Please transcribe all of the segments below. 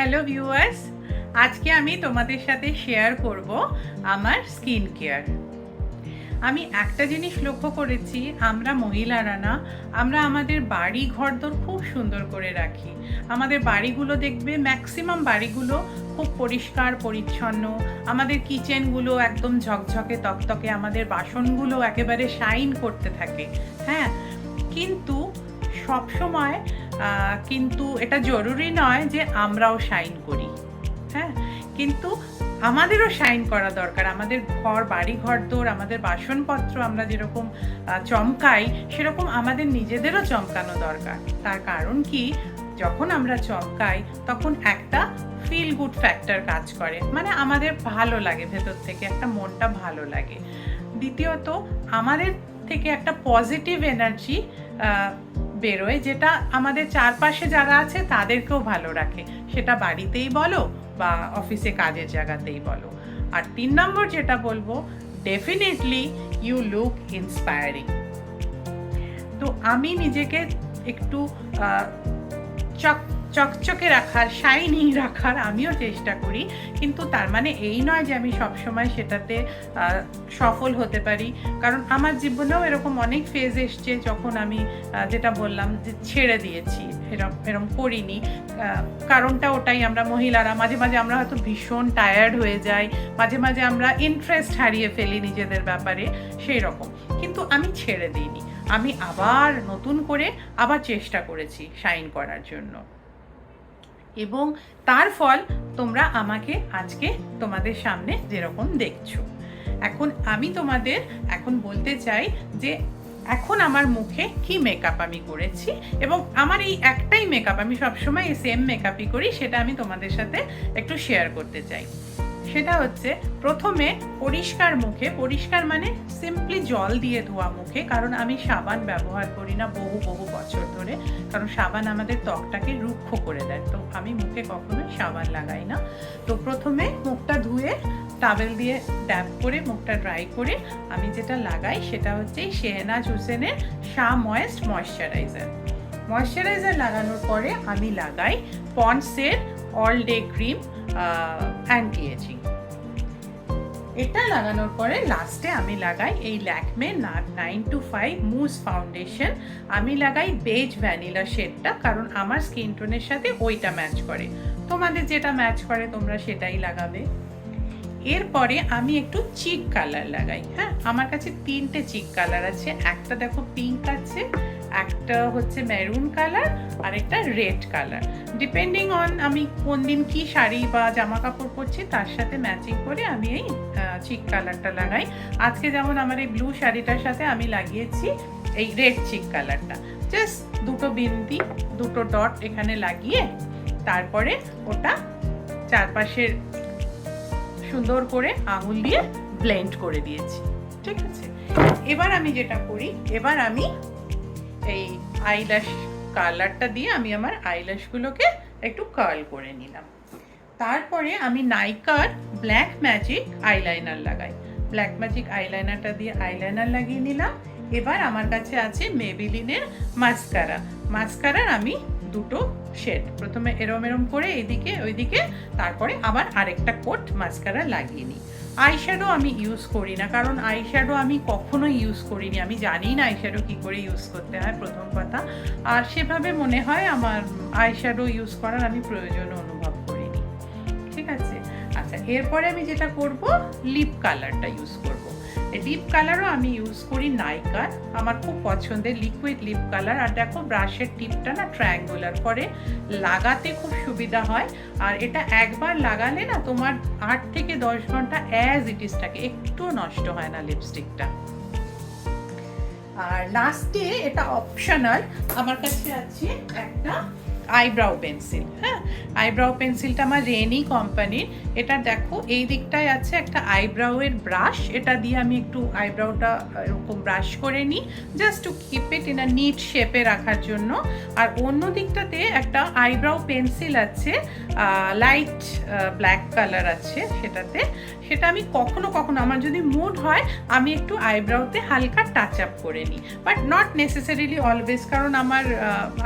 Hello viewers আজকে আমি তোমাদের সাথে শেয়ার করব আমার স্কিন কেয়ার। আমি একটা জিনিস লক্ষ্য করেছি আমরা মহিলারা না আমরা আমাদের বাড়ি ঘরদোর খুব সুন্দর করে রাখি। আমাদের বাড়িগুলো দেখবে ম্যাক্সিমাম বাড়িগুলো খুব পরিষ্কার পরিচ্ছন্ন। আমাদের কিচেনগুলো একদম ঝকঝকে তকতকে আমাদের বাসনগুলো একেবারে শাইন করতে থাকে। হ্যাঁ কিন্তু সব সময় আহ, কিন্তু এটা জরুরি নয় যে আমরাও শাইন করি। হ্যাঁ? কিন্তু আমাদেরও শাইন করা দরকার। আমাদের ঘর, বাড়ি ঘর দোর আমাদের বাসনপত্র আমরা যেরকম চমকাই, সেরকম আমাদের নিজেদেরও চমকানো দরকার। তার কারণ কি? যখন আমরা চমকাই, তখন একটা ফিল গুড ফ্যাক্টর কাজ করে। মানে আমাদের ভালো লাগে ভেতর থেকে, একটা মনটা ভালো লাগে। দ্বিতীয়ত, আমাদের থেকে একটা পজিটিভ এনার্জি বেরোয়, যেটা আমাদের চারপাশে যারা আছে তাদেরকেও ভালো রাখে। সেটা বাড়িতেই বলো বা অফিসে কাজের জায়গাতেই বলো। আর তিন নম্বর যেটা বলব ডেফিনেটলি ইউ লুক ইন্সপায়ারিং তো আমি নিজেকে একটু চক চকচকে রাখার শাইনিং রাখার আমিও চেষ্টা করি। কিন্তু তার মানে এই নয় যে আমি সবসময় সেটাতে সফল হতে পারি। কারণ আমার জীবনেও এরকম অনেক ফেজ এসছে যখন আমি যেটা বললাম যে ছেড়ে দিয়েছি, এরম এরম করিনি। কারণটা ওটাই আমরা মহিলারা, মাঝে মাঝে আমরা হয়তো ভীষণ টায়ার্ড হয়ে যাই, মাঝে মাঝে আমরা ইন্টারেস্ট হারিয়ে ফেলি নিজেদের ব্যাপারে সেই রকম কিন্তু আমি ছেড়ে দিইনি। আমি আবার নতুন করে আবার চেষ্টা করেছি শাইন করার জন্য। এবং তার ফল তোমরা আমাকে আজকে তোমাদের সামনে যেরকম দেখছ। এখন আমি তোমাদের এখন বলতে চাই যে এখন আমার মুখে কি মেকআপ আমি করেছি এবং আমার এই একটাই মেকআপ আমি সবসময় এই সেম মেকআপই করি, সেটা আমি তোমাদের সাথে একটু শেয়ার করতে চাই। সেটা হচ্ছে প্রথমে পরিষ্কার মুখে, পরিষ্কার মানে সিম্পলি জল দিয়ে ধোয়া মুখে, কারণ আমি সাবান ব্যবহার করি না বহু বহু বছর ধরে, কারণ সাবান আমাদের ত্বকটাকে রুক্ষ করে দেয়। তো আমি মুখে কখনোই সাবান লাগাই না। তো প্রথমে মুখটা ধুয়ে টাবেল দিয়ে ড্যাপ করে, মুখটা ড্রাই করে আমি যেটা লাগাই সেটা হচ্ছে শেহনাজ হুসেনের শা ময়েস্ট ময়শ্চারাইজার ময়শ্চারাইজার লাগানোর পরে আমি লাগাই পন্ডসের all day cream anti ageing এটা লাগানোর পরে লাস্টে আমি লাগাই এই Lakme nine to five mousse foundation আমি লাগাই বেজ ভ্যানিলা শেডটা কারণ আমার স্কিন টোনের সাথে ওইটা ম্যাচ করে। তোমাদের যেটা ম্যাচ করে তোমরা সেটাই লাগাবে। এরপরে আমি একটু চিক কালার লাগাই হ্যাঁ? আমার কাছে তিনটে চিক কালার আছে। একটা দেখো পিঙ্ক আছে একটা হচ্ছে মেরুন কালার আর একটা রেড কালার ডিপেন্ডিং অন আমি কোন দিন কি শাড়ি বা জামা কাপড় পরছি, তার সাথে ম্যাচিং করে আমি এই চিক কালারটা লাগাই। আজকে যেমন আমার এই ব্লু শাড়িটার সাথে আমি লাগিয়েছি, এই রেড চিক কালারটা জাস্ট দুটো বিন্দি দুটো ডট এখানে লাগিয়ে, তারপরে ওটা চারপাশের সুন্দর করে আঙুল দিয়ে ব্লেন্ড করে দিয়েছি। ঠিক আছে? এবার আমি যেটা করি, এবার আমি এই আইল্যাশ কালারটা দিয়ে আমি আমার আইল্যাশগুলোকে একটু কার্ল করে নিলাম। তারপরে আমি নাইকার ব্ল্যাক ম্যাজিক আইলাইনার লাগাই। ব্ল্যাক ম্যাজিক আইলাইনারটা দিয়ে আইলাইনার লাগিয়ে নিলাম। এবার আমার কাছে আছে মেবিলিনের মাস্কারা মাস্কারার আমি দুটো শেড প্রথমে এরম এরম করে এইদিকে ওইদিকে, তারপরে আবার আরেকটা কোট মাস্কারা লাগিয়ে নিই। আইশ্যাডো আমি ইউজ করি না, কারণ আইশ্যাডো আমি কখনো ইউজ করিনি। আমি জানি না আইশ্যাডো কী করে ইউজ করতে হয়, প্রথম কথা। আর সেভাবে মনে হয় আমার আইশ্যাডো ইউজ করার আমি প্রয়োজন অনুভব করিনি। ঠিক আছে? আচ্ছা এরপরে আমি যেটা করব লিপ কালারটা ইউজ করব। লিপ কালারও আমি ইউজ করি নাইকার আমার খুব পছন্দের লিকুইড লিপ কালার আর দেখো ব্রাশের টিপটা না ট্রায়াঙ্গুলার করে লাগাতে খুব সুবিধা হয়। আর এটা একবার লাগালে না তোমার আট থেকে দশ ঘণ্টা অ্যাজ ইট ইজ থাকে। একটুও নষ্ট হয় না লিপস্টিকটা আর লাস্টে এটা অপশনাল আমার কাছে আছে একটা আইব্রাউ পেন্সিল হ্যাঁ? আইব্রাউ পেন্সিলটা আমার রেনি কোম্পানির। এটা দেখো, এই দিকটায় আছে একটা আইব্রাউয়ের ব্রাশ। এটা দিয়ে আমি একটু আইব্রাউটা এরকম ব্রাশ করে নিই just to keep it in a neat শেপে রাখার জন্য। আর অন্য দিকটাতে একটা আইব্রাউ পেন্সিল আছে লাইট ব্ল্যাক কালার আছে সেটাতে। সেটা আমি কখনো কখনো, আমার যদি মুড হয়, আমি একটু আইব্রাউতে হালকা টাচ আপ করে নিই। বাট নট নেসেসারিলি অলওয়েজ কারণ আমার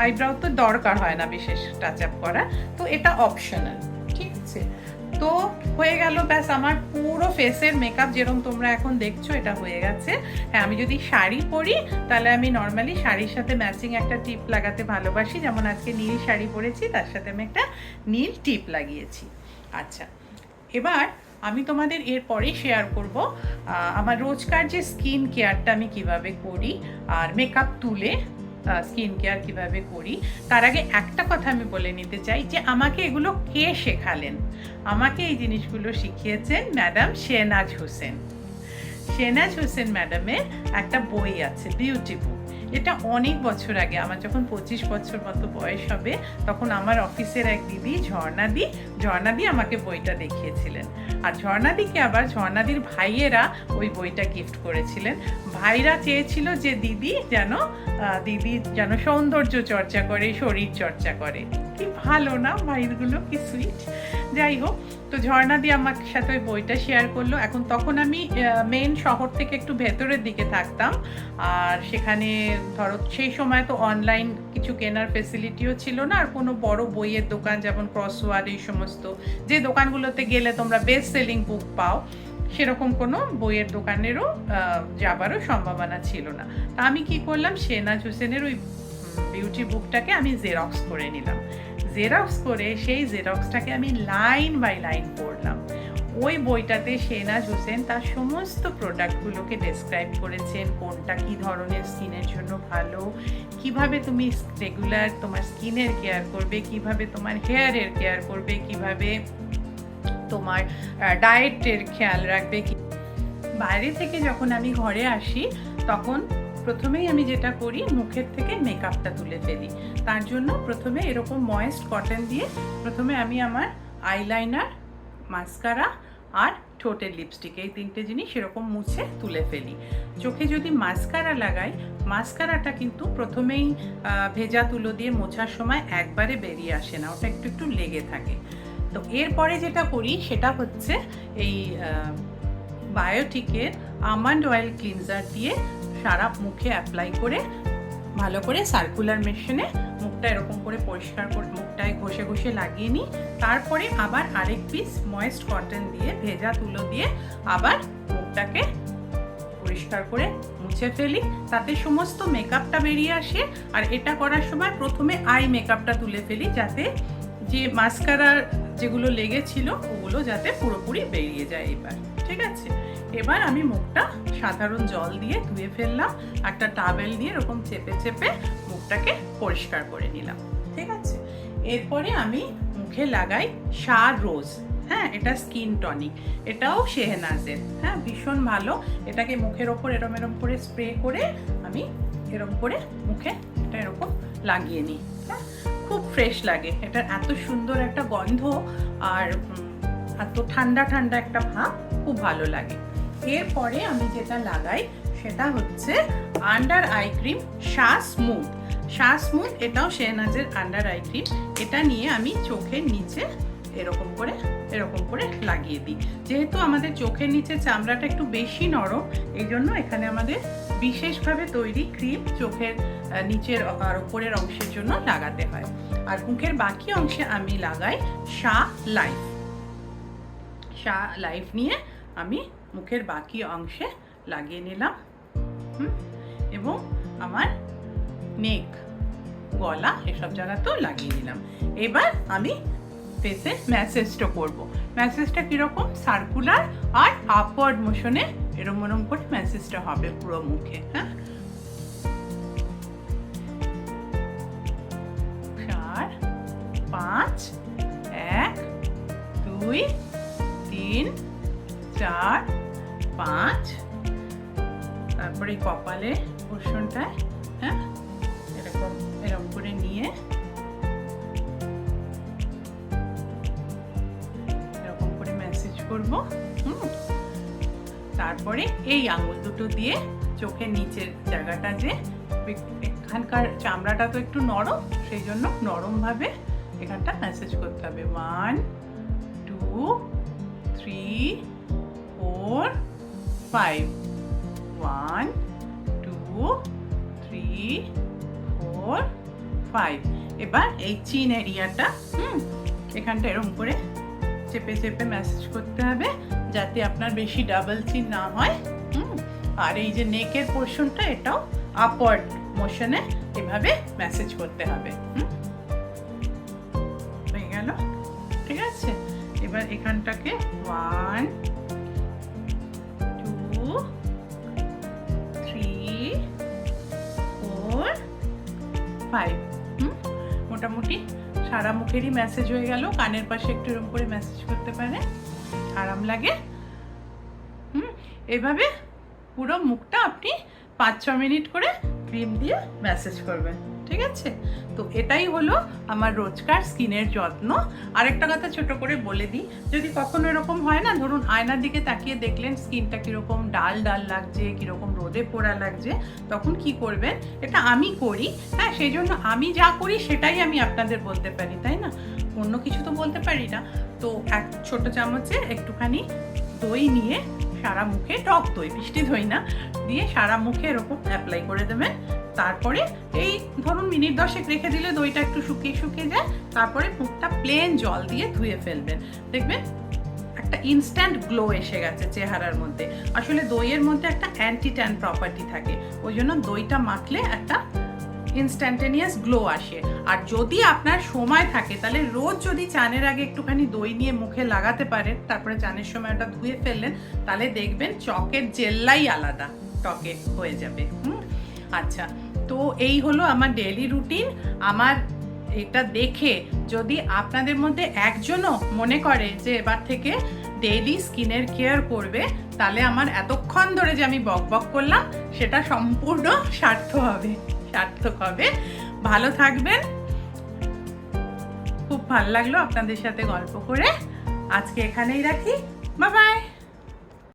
আইব্রাউ তো দরকার হয় না বিশেষ টাচ আপ করা। তো এটা অপশনাল ঠিক আছে? তো হয়ে গেল, ব্যাস আমার পুরো ফেসের মেকআপ যেরকম তোমরা এখন দেখছ, এটা হয়ে গেছে। হ্যাঁ আমি যদি শাড়ি পরি, তাহলে আমি নর্মালি শাড়ির সাথে ম্যাচিং একটা টিপ লাগাতে ভালোবাসি। যেমন আজকে নীল শাড়ি পরেছি, তার সাথে আমি একটা নীল টিপ লাগিয়েছি। আচ্ছা এবার আমি তোমাদের এরপরে শেয়ার করব আমার রোজকার যে স্কিন কেয়ারটা আমি কীভাবে করি আর মেকআপ তুলে স্কিন কেয়ার কীভাবে করি, তার আগে একটা কথা আমি বলে নিতে চাই যে আমাকে এগুলো কে শেখালেন? আমাকে এই জিনিসগুলো শিখিয়েছেন ম্যাডাম শেনাজ হোসেন। শেনাজ হোসেন ম্যাডামের একটা বই আছে বিউটি বুক এটা অনেক বছর আগে, আমার যখন পঁচিশ বছর মতো বয়স হবে, তখন আমার অফিসের এক দিদি ঝর্ণাদি ঝর্ণাদি আমাকে বইটা দেখিয়েছিলেন। আর ঝর্ণাদিকে আবার ঝর্ণাদির ভাইয়েরা ওই বইটা গিফট করেছিলেন। ভাইরা চেয়েছিল যে দিদি যেন দিদি যেন সৌন্দর্য চর্চা করে, শরীর চর্চা করে। কি ভালো না ভাইগুলো, কি সুইট যাই হোক তো ঝর্ণাদি আমার সাথে ওই বইটা শেয়ার করল। এখন তখন আমি মেন শহর থেকে একটু ভেতরের দিকে থাকতাম। আর সেখানে ধরো, সেই সময় তো অনলাইন কিছু কেনার ফেসিলিটিও ছিল না। আর কোনো বড় বইয়ের দোকান যেমন ক্রসওয়ার্ড এই সমস্ত, যে দোকানগুলোতে গেলে তোমরা বেস্ট সেলিং বুক পাও, সেরকম কোনো বইয়ের দোকানেরও যাবারও সম্ভাবনা ছিল না। তা আমি কি করলাম শেনাজ হোসেনের ওই বিউটি বুকটাকে আমি জেরক্স করে নিলাম। জেরক্স করে সেই জেরক্সটাকে আমি লাইন বাই লাইন পড়লাম ওই বইটাতে শেনাজ হোসেন তার সমস্ত প্রোডাক্টগুলোকে ডেসক্রাইব করেছেন, কোনটা কি ধরনের স্কিনের জন্য ভালো, কীভাবে তুমি রেগুলার তোমার স্কিনের কেয়ার করবে, কীভাবে তোমার হেয়ারের কেয়ার করবে, কীভাবে তোমার ডায়েটের খেয়াল রাখবে বাইরে থেকে যখন আমি ঘরে আসি, তখন প্রথমেই আমি যেটা করি, মুখের থেকে মেকআপটা তুলে ফেলি। তার জন্য প্রথমে এরকম ময়েস্ট কটন দিয়ে প্রথমে আমি আমার আইলাইনার মাস্কারা আর ঠোঁটের লিপস্টিক এই তিনটে জিনিস এরকম মুছে তুলে ফেলি। চোখে যদি মাস্কারা লাগাই মাস্কারাটা কিন্তু প্রথমেই ভেজা তুলো দিয়ে মোছার সময় একবারে বেরিয়ে আসে না, ওটা একটু একটু লেগে থাকে। তো এরপরে যেটা করি, সেটা হচ্ছে এই বায়োটিকের আমন্ড অয়েল ক্লিনজার দিয়ে সারা মুখে অ্যাপ্লাই করে ভালো করে সার্কুলার মেশিনে মুখটা এরকম করে পরিষ্কার করে মুখটায় ঘষে ঘষে লাগিয়ে নিই। তারপরে আবার আরেক পিস ময়েস্ট কটন দিয়ে ভেজা তুলো দিয়ে আবার মুখটাকে পরিষ্কার করে মুছে ফেলি। তাতে সমস্ত মেকআপটা বেরিয়ে আসে। আর এটা করার সময় প্রথমে আই মেকআপটা তুলে ফেলি যাতে যে মাস্কারার যেগুলো লেগেছিল ওগুলো যাতে পুরোপুরি বেরিয়ে যায় এবার। ঠিক আছে? এবার আমি মুখটা সাধারণ জল দিয়ে ধুয়ে ফেললাম, একটা টাবেল দিয়ে এরকম চেপে চেপে মুখটাকে পরিষ্কার করে নিলাম, ঠিক আছে? এরপরে আমি মুখে লাগাই সার রোজ হ্যাঁ এটা স্কিন টনিক এটাও শেহনাজের হ্যাঁ ভীষণ ভালো, এটাকে মুখের ওপর এরম এরম করে স্প্রে করে আমি এরম করে মুখে এটা এরকম লাগিয়ে নিই হ্যাঁ? খুব ফ্রেশ লাগে এটার এত সুন্দর একটা গন্ধ আর এত ঠান্ডা ঠান্ডা একটা ভাব, খুব ভালো লাগে। এরপরে আমি যেটা লাগাই সেটা হচ্ছে under eye cream Sha smooth Sha smooth এটাও শেহনাজের আন্ডার আই ক্রিম এটা নিয়ে আমি চোখের নিচে এরকম করে এরকম করে লাগিয়ে দিই। যেহেতু আমাদের চোখের নিচে চামড়াটা একটু বেশি নরম, এই জন্য এখানে আমাদের বিশেষভাবে তৈরি ক্রিম চোখের নিচের আর উপরের অংশের জন্য লাগাতে হয়। আর মুখের বাকি অংশে আমি লাগাই শা লাইফ শা লাইফ নিয়ে আমি মুখের বাকি অংশে লাগিয়ে নিলাম। এবং আমার নেক, গলা এসব জায়গাতেও লাগিয়ে নিলাম। এবার আমি ফেসে ম্যাসেজটা করব। ম্যাসেজটা কীরকম? সার্কুলার আর আপওয়ার্ড মোশনে এরম এরম করে ম্যাসেজটা হবে পুরো মুখে হ্যাঁ? চার, পাঁচ, এক, দুই, তিন, চার পাঁচ। তারপরে কপালে পোর্শনটায় হ্যাঁ? এরকম এরকম করে নিয়ে। এরকম করে মেসেজ করব, হুম? তারপরে এই আঙুল দুটো দিয়ে চোখের নিচের জায়গাটা যে এখানকার চামড়াটা তো একটু নরম, সেই জন্য নরমভাবে এখানটা মেসেজ করতে হবে। One two three five one two three four five এবার এই চিন এরিয়াটা হুম, এখানটা এরকম করে চেপে চেপে ম্যাসেজ করতে হবে যাতে আপনার বেশি ডাবল চিন না হয়, হুম। আর এই যে নেকের পোর্শনটা এটাও আপওয়ার্ড মোশনে এভাবে ম্যাসেজ করতে হবে, হুম। হয়ে গেল, ঠিক আছে? এবার এখানটাকে ওয়ান ফাইভ হুম? মোটামুটি সারা মুখেরই মেসেজ হয়ে গেল, কানের পাশে একটু এরকম করে মেসেজ করতে পারে। আরাম লাগে। হুম? এভাবে পুরো মুখটা আপনি পাঁচ ছ মিনিট করে ক্রিম দিয়ে ম্যাসেজ করবেন। ঠিক আছে? তো এটাই হলো আমার রোজকার স্কিনের যত্ন। আরেকটা কথা ছোট করে বলে দিই, যদি কখনো এরকম হয় না, ধরুন আয়নার দিকে তাকিয়ে দেখলেন স্কিনটা কীরকম ডাল ডাল লাগছে, কীরকম রোদে পোড়া লাগছে, তখন কি করবেন? এটা আমি করি হ্যাঁ সেই জন্য আমি যা করি সেটাই আমি আপনাদের বলতে পারি, তাই না? অন্য কিছু তো বলতে পারি না। তো এক ছোট চামচে একটুখানি দই নিয়ে সারা মুখে, টক দই, মিষ্টি দই না, দিয়ে সারা মুখে এরকম অ্যাপ্লাই করে দেবেন। তারপরে এই ধরুন মিনিট দশেক রেখে দিলে দইটা একটু শুকিয়ে শুকিয়ে যায়, তারপরে মুখটা প্লেন জল দিয়ে ধুয়ে ফেলবেন। দেখবেন একটা ইনস্ট্যান্ট গ্লো এসে গেছে চেহারার মধ্যে। আসলে দইয়ের মধ্যে একটা অ্যান্টি ট্যান প্রপার্টি থাকে, ওই জন্য দইটা মাখলে একটা ইনস্ট্যান্টেনিয়াস গ্লো আসে। আর যদি আপনার সময় থাকে, তাহলে রোজ যদি চানের আগে একটুখানি দই নিয়ে মুখে লাগাতে পারেন, তারপরে চানের সময় ওটা ধুয়ে ফেললেন, তাহলে দেখবেন চকের জেল্লাই আলাদা টকে হয়ে যাবে। হুম? আচ্ছা তো এই হলো আমার ডেলি রুটিন আমার এটা দেখে যদি আপনাদের মধ্যে একজনও মনে করে যে এবার থেকে ডেইলি স্কিনের কেয়ার করবে, তাহলে আমার এতক্ষণ ধরে যে আমি বক বক করলাম, সেটা সম্পূর্ণ সার্থ হবে, সার্থক হবে। ভালো থাকবেন। খুব ভালো লাগল আপনাদের সাথে গল্প করে। আজকে এখানেই রাখি। Bye bye